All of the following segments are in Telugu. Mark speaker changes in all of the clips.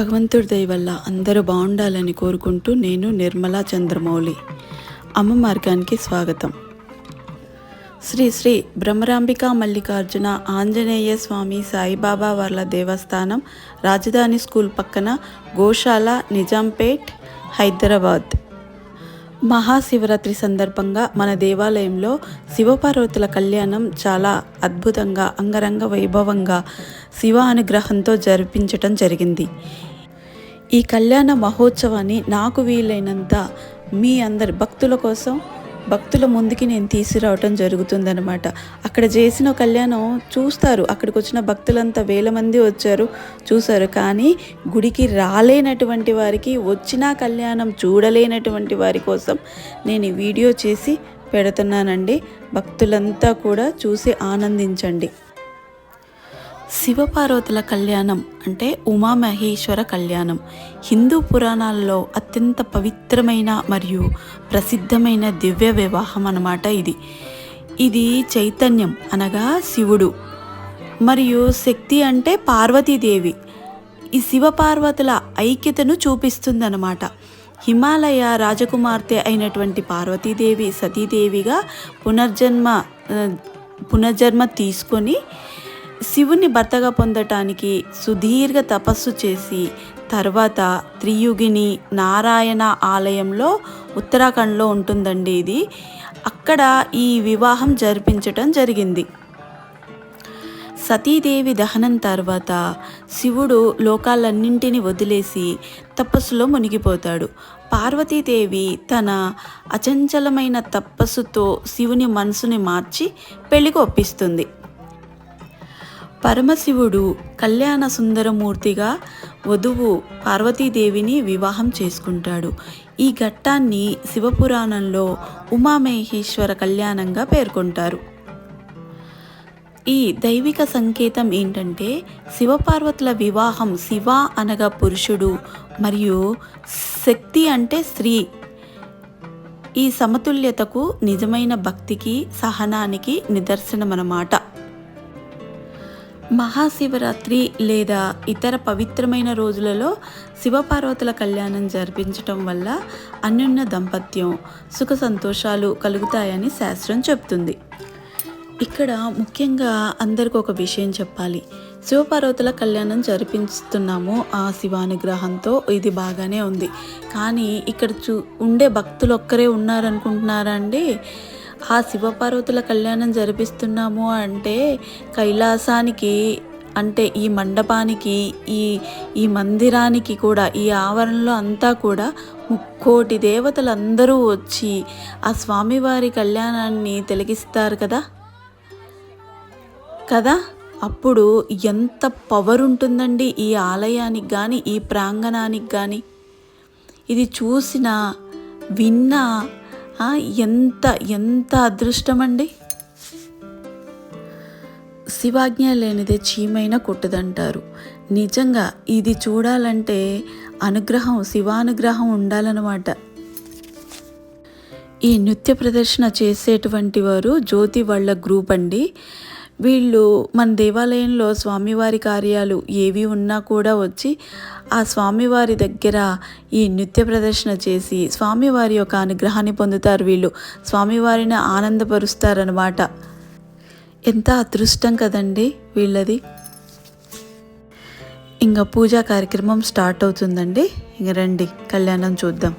Speaker 1: భగవంతుడి దయ వల్ల అందరూ బాగుండాలని కోరుకుంటూ నేను నిర్మలా చంద్రమౌళి. అమ్మ మార్గానికి స్వాగతం. శ్రీ శ్రీ బ్రహ్మరాంబిక మల్లికార్జున ఆంజనేయ స్వామి సాయిబాబా వాళ్ళ దేవస్థానం రాజధాని స్కూల్ పక్కన గోశాల నిజాంపేట్ హైదరాబాద్. మహాశివరాత్రి సందర్భంగా మన దేవాలయంలో శివపార్వతుల కళ్యాణం చాలా అద్భుతంగా అంగరంగ వైభవంగా శివ అనుగ్రహంతో జరిపించటం జరిగింది. ఈ కళ్యాణ మహోత్సవాన్ని నాకు వీలైనంత మీ అందరి భక్తుల కోసం భక్తుల ముందుకి నేను తీసుకురావటం జరుగుతుందనమాట అక్కడ చేసిన కళ్యాణం చూస్తారు. అక్కడికి వచ్చిన భక్తులంతా వేల మంది వచ్చారు చూశారు. కానీ గుడికి రాలేనటువంటి వారికి వచ్చిన కళ్యాణం చూడలేనటువంటి వారి కోసం నేను ఈ వీడియో చేసి పెడుతున్నానండి. భక్తులంతా కూడా చూసి ఆనందించండి. శివపార్వతుల కళ్యాణం అంటే ఉమామహేశ్వర కళ్యాణం. హిందూ పురాణాల్లో అత్యంత పవిత్రమైన మరియు ప్రసిద్ధమైన దివ్య వివాహం అన్నమాట ఇది. ఇది చైతన్యం అనగా శివుడు. మరియు శక్తి అంటే పార్వతీదేవి. ఈ శివపార్వతుల ఐక్యతను చూపిస్తుందన్నమాట. హిమాలయ రాజకుమార్తె అయినటువంటి పార్వతీదేవి సతీదేవిగా పునర్జన్మ పునర్జన్మ తీసుకొని శివుని భర్తగా పొందటానికి సుదీర్ఘ తపస్సు చేసి తర్వాత త్రియుగిని నారాయణ ఆలయంలో ఉత్తరాఖండ్లో ఉంటుందండి ఇది. అక్కడ ఈ వివాహం జరిపించటం జరిగింది. సతీదేవి దహనం తర్వాత శివుడు లోకాలన్నింటినీ వదిలేసి తపస్సులో మునిగిపోతాడు. పార్వతీదేవి తన అచంచలమైన తపస్సుతో శివుని మనసుని మార్చి పెళ్ళికి ఒప్పిస్తుంది. పరమశివుడు కళ్యాణ సుందరమూర్తిగా వధువు పార్వతీదేవిని వివాహం చేసుకుంటాడు. ఈ ఘట్టాన్ని శివపురాణంలో ఉమామహేశ్వర కళ్యాణంగా పేర్కొంటారు. ఈ దైవిక సంకేతం ఏంటంటే శివపార్వతుల వివాహం శివ అనగా పురుషుడు మరియు శక్తి అంటే స్త్రీ. ఈ సమతుల్యతకు నిజమైన భక్తికి సహనానికి నిదర్శనమన్నమాట మహాశివరాత్రి లేదా ఇతర పవిత్రమైన రోజులలో శివపార్వతుల కళ్యాణం జరిపించటం వల్ల అన్యున్న దంపత్యం సుఖ సంతోషాలు కలుగుతాయని శాస్త్రం చెప్తుంది. ఇక్కడ ముఖ్యంగా అందరికి ఒక విషయం చెప్పాలి. శివపార్వతుల కళ్యాణం జరిపిస్తున్నాము ఆ శివానుగ్రహంతో ఇది బాగానే ఉంది. కానీ ఇక్కడ చూ ఉండే భక్తులు ఒక్కరే ఉన్నారనుకుంటున్నారా అండి? ఆ శివపార్వతుల కళ్యాణం జరిపిస్తున్నాము అంటే కైలాసానికి అంటే ఈ మండపానికి ఈ ఈ మందిరానికి కూడా ఈ ఆవరణలో అంతా కూడా ముక్కోటి దేవతలందరూ వచ్చి ఆ స్వామివారి కళ్యాణాన్ని తిలగిస్తారు కదా? కదా? అప్పుడు ఎంత పవర్ ఉంటుందండి ఈ ఆలయానికి కానీ ఈ ప్రాంగణానికి కానీ ఇది చూసిన విన్నా ఎంత ఎంత అదృష్టం అండి శివాజ్ఞ లేనిదే చీమైన కొట్టుదంటారు. నిజంగా ఇది చూడాలంటే అనుగ్రహం శివానుగ్రహం ఉండాలన్నమాట. ఈ నృత్య ప్రదర్శన చేసేటువంటి వారు జ్యోతి వాళ్ళ గ్రూప్ అండి. వీళ్ళు మన దేవాలయంలో స్వామివారి కార్యాలు ఏవి ఉన్నా కూడా వచ్చి ఆ స్వామివారి దగ్గర ఈ నృత్య ప్రదర్శన చేసి స్వామివారి యొక్క అనుగ్రహాన్ని పొందుతారు వీళ్ళు. స్వామివారిని ఆనందపరుస్తారనమాట ఎంత అదృష్టం కదండి వీళ్ళది. ఇంకా పూజా కార్యక్రమం స్టార్ట్ అవుతుందండి. ఇంక రండి కళ్యాణం చూద్దాం.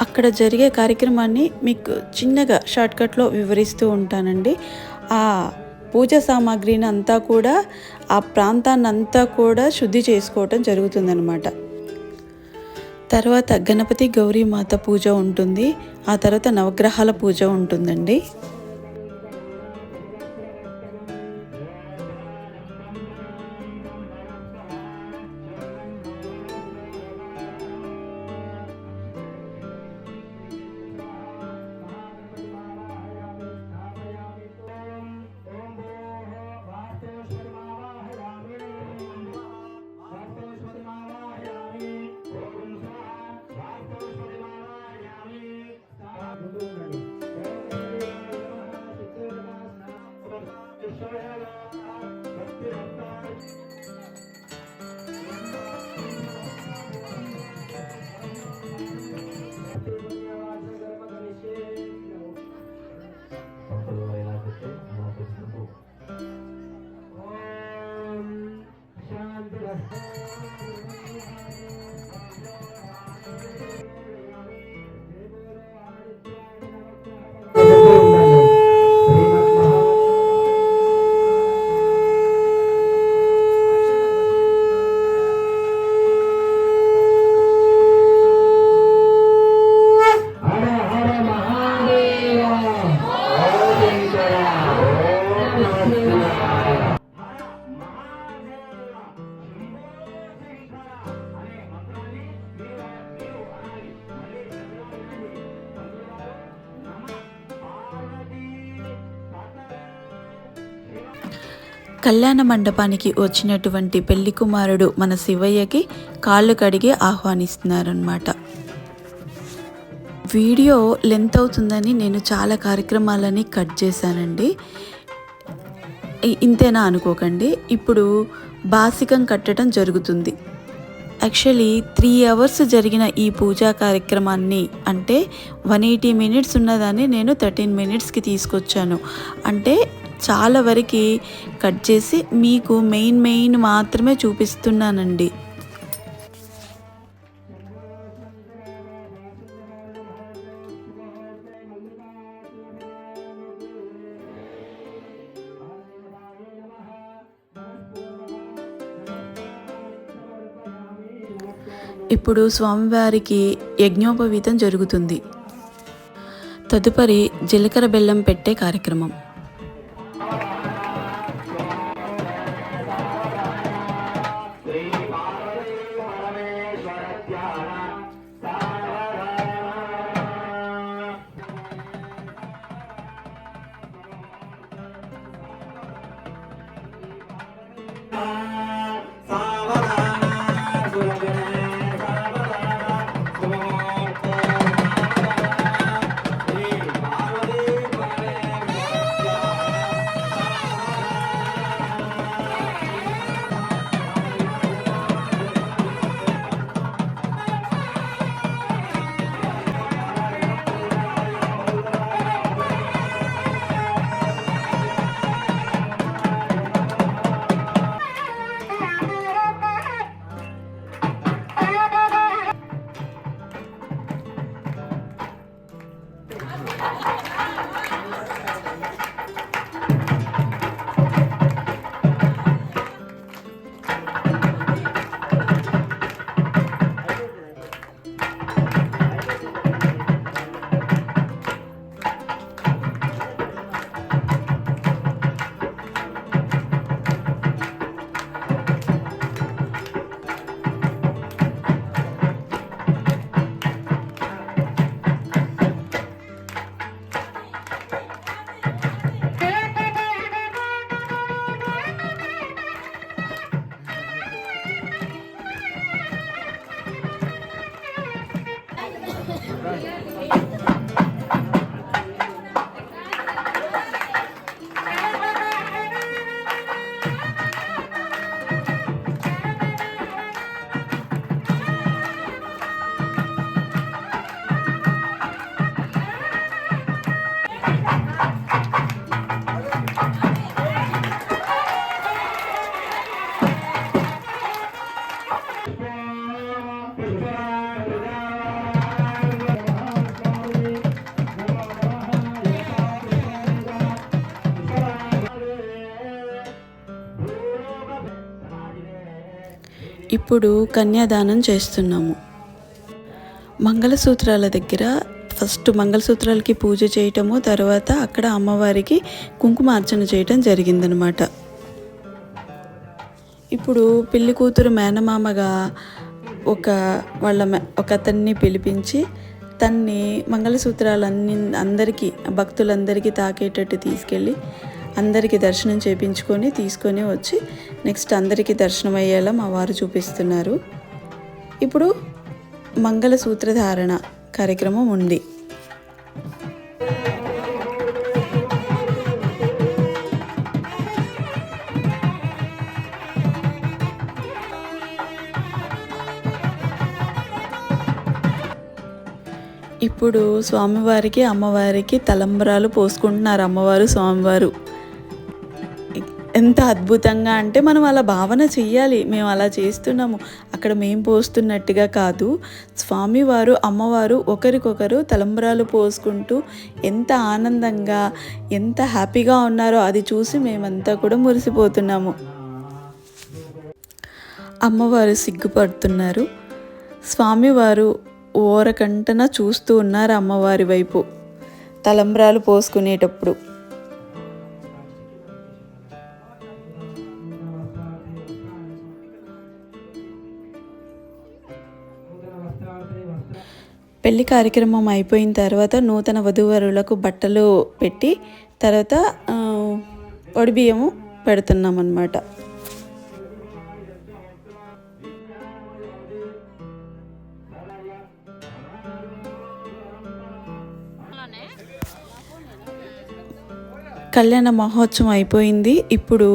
Speaker 1: అక్కడ జరిగే కార్యక్రమాన్ని మీకు చిన్నగా షార్ట్కట్లో వివరిస్తూ ఉంటానండి. ఆ పూజ సామాగ్రిని అంతా కూడా ఆ ప్రాంతాన్ని అంతా కూడా శుద్ధి చేసుకోవటం జరుగుతుందన్నమాట. తర్వాత గణపతి గౌరీమాత పూజ ఉంటుంది. ఆ తర్వాత నవగ్రహాల పూజ ఉంటుందండి. కళ్యాణ మండపానికి వచ్చినటువంటి పెళ్ళి కుమారుడు మన శివయ్యకి కాళ్ళు కడిగి ఆహ్వానిస్తున్నారనమాట వీడియో లెంత్ అవుతుందని నేను చాలా కార్యక్రమాలని కట్ చేశానండి. ఇంతేనా అనుకోకండి. ఇప్పుడు బాసికం కట్టడం జరుగుతుంది. యాక్చువల్లీ త్రీ అవర్స్ జరిగిన ఈ పూజా కార్యక్రమాన్ని అంటే వన్ ఎయిటీ మినిట్స్ ఉన్నదాన్ని నేను థర్టీన్ మినిట్స్కి తీసుకొచ్చాను. అంటే చాలా వరకు కట్ చేసి మీకు మెయిన్ మెయిన్ మాత్రమే చూపిస్తున్నానండి. ఇప్పుడు స్వామివారికి యజ్ఞోపవీతం జరుగుతుంది. తదుపరి జీలకర్ర బెల్లం పెట్టే కార్యక్రమం. ఇప్పుడు కన్యాదానం చేస్తున్నాము. మంగళసూత్రాల దగ్గర ఫస్ట్ మంగళసూత్రాలకి పూజ చేయటము తర్వాత అక్కడ అమ్మవారికి కుంకుమార్చన చేయటం జరిగిందనమాట. ఇప్పుడు పెళ్ళి కూతురు మేనమామగా ఒక వాళ్ళ ఒక అతన్ని పిలిపించి తన్ని మంగళసూత్రాలన్నీ అందరికీ భక్తులందరికీ తాకేటట్టు తీసుకెళ్ళి అందరికీ దర్శనం చేయించుకొని తీసుకొని వచ్చి నెక్స్ట్ అందరికీ దర్శనం అయ్యేలా మా వారు చూపిస్తున్నారు. ఇప్పుడు మంగళసూత్రధారణ కార్యక్రమం ఉంది. ఇప్పుడు స్వామివారికి అమ్మవారికి తలంబరాలు పోసుకుంటున్నారు అమ్మవారు స్వామివారు. ఎంత అద్భుతంగా అంటే మనం అలా భావన చెయ్యాలి మేము అలా చేస్తున్నాము. అక్కడ మేము పోస్తున్నట్టుగా కాదు. స్వామివారు అమ్మవారు ఒకరికొకరు తలంబరాలు పోసుకుంటూ ఎంత ఆనందంగా ఎంత హ్యాపీగా ఉన్నారో అది చూసి మేమంతా కూడా మురిసిపోతున్నాము. అమ్మవారు సిగ్గుపడుతున్నారు. స్వామివారు ఓరకంటన చూస్తూ ఉన్నారు అమ్మవారి వైపు. తలంబ్రాలు పోసుకునేటప్పుడు పెళ్ళి కార్యక్రమం అయిపోయిన తర్వాత నూతన వధూవరులకు బట్టలు పెట్టి తర్వాత ఒడిబియ్యము బియ్యము పెడుతున్నాం అన్నమాట కళ్యాణ మహోత్సవం అయిపోయింది. ఇప్పుడు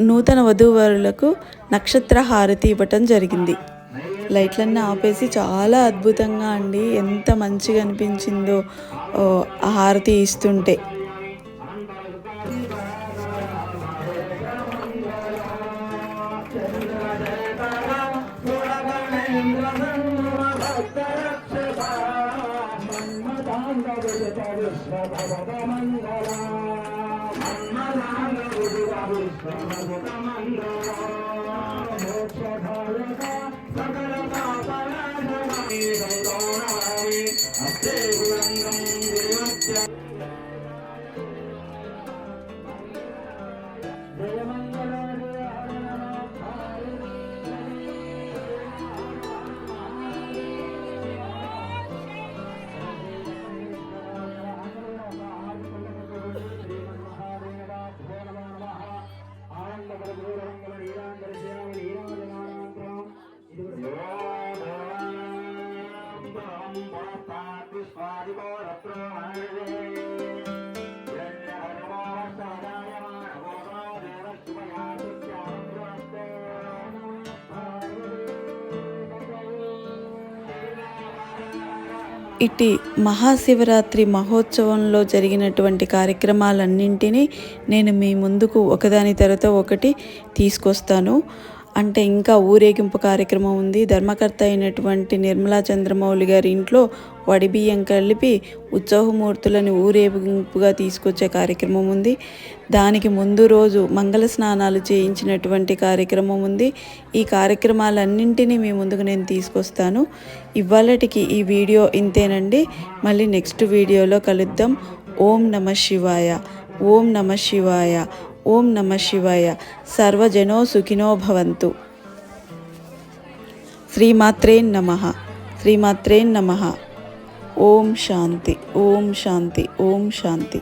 Speaker 1: నూతన వధూవరులకు నక్షత్ర హారతి ఇవ్వటం జరిగింది. లైట్లన్నీ ఆపేసి చాలా అద్భుతంగా అండి. ఎంత మంచిగా అనిపించిందో హారతి ఇస్తుంటే. ఇట్టి మహాశివరాత్రి మహోత్సవంలో జరిగినటువంటి కార్యక్రమాలన్నింటినీ నేను మీ ముందుకు ఒకదాని తర్వాత ఒకటి తీసుకొస్తాను. అంటే ఇంకా ఊరేగింపు కార్యక్రమం ఉంది. ధర్మకర్త అయినటువంటి నిర్మలా చంద్రమౌళి గారి ఇంట్లో వడిబియ్యం కలిపి ఉత్సవమూర్తులను ఊరేగింపుగా తీసుకొచ్చే కార్యక్రమం ఉంది. దానికి ముందు రోజు మంగళ స్నానాలు చేయించినటువంటి కార్యక్రమం ఉంది. ఈ కార్యక్రమాలన్నింటినీ మీ ముందుకు నేను తీసుకొస్తాను. ఇవాళటికి ఈ వీడియో ఇంతేనండి. మళ్ళీ నెక్స్ట్ వీడియోలో కలుద్దాం. ఓం నమ శివాయ. ఓం నమ శివాయ. ఓం నమ శివాయ సర్వజనో సుఖినో భవంతు శ్రీమాత్రే నమ శ్రీమాత్రే నమ ఓం శాంతి ఓం శాంతి ఓం శాంతి